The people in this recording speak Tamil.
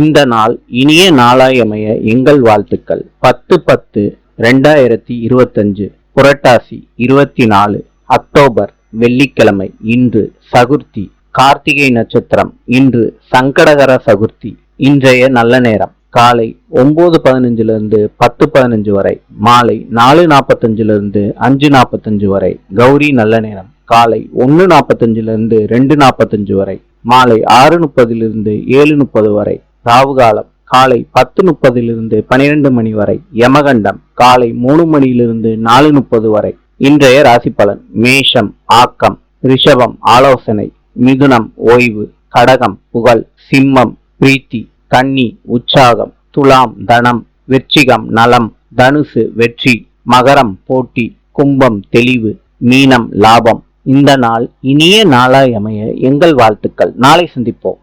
இந்த நாள் இனிய நாளாயமைய எங்கள் வாழ்த்துக்கள். பத்து பத்து ரெண்டாயிரத்தி இருபத்தஞ்சு புரட்டாசி இருபத்தி நாலு அக்டோபர் வெள்ளிக்கிழமை இன்று சகுர்த்தி கார்த்திகை நட்சத்திரம் இன்று சங்கடகர சகுர்த்தி இன்றைய நல்ல நேரம். காலை ஒன்பது பதினஞ்சிலிருந்து பத்து பதினஞ்சு வரை மாலை நாலு நாற்பத்தஞ்சிலிருந்து அஞ்சு நாற்பத்தஞ்சு வரை கௌரி நல்ல நேரம். காலை ஒன்று நாற்பத்தஞ்சிலிருந்து ரெண்டு நாற்பத்தஞ்சு வரை மாலை ஆறு முப்பதிலிருந்து ஏழு முப்பது வரை ராவுகாலம் காலை பத்து முப்பதிலிருந்து பனிரெண்டு மணி வரை யமகண்டம் காலை மூணு மணியிலிருந்து நாலு முப்பது வரை. இன்றைய ராசி பலன் மேஷம் ஆக்கம் ரிஷபம் ஆலோசனை மிதுனம் ஓய்வு கடகம் புகழ் சிம்மம் பிரீத்தி கன்னி உற்சாகம் துலாம் தனம் விருச்சிகம் நலம் தனுசு வெற்றி மகரம் போட்டி கும்பம் தெளிவு மீனம் லாபம். இந்த நாள் இனிய நாளாய் அமைய எங்கள் வாழ்த்துக்கள். நாளை சந்திப்போம்.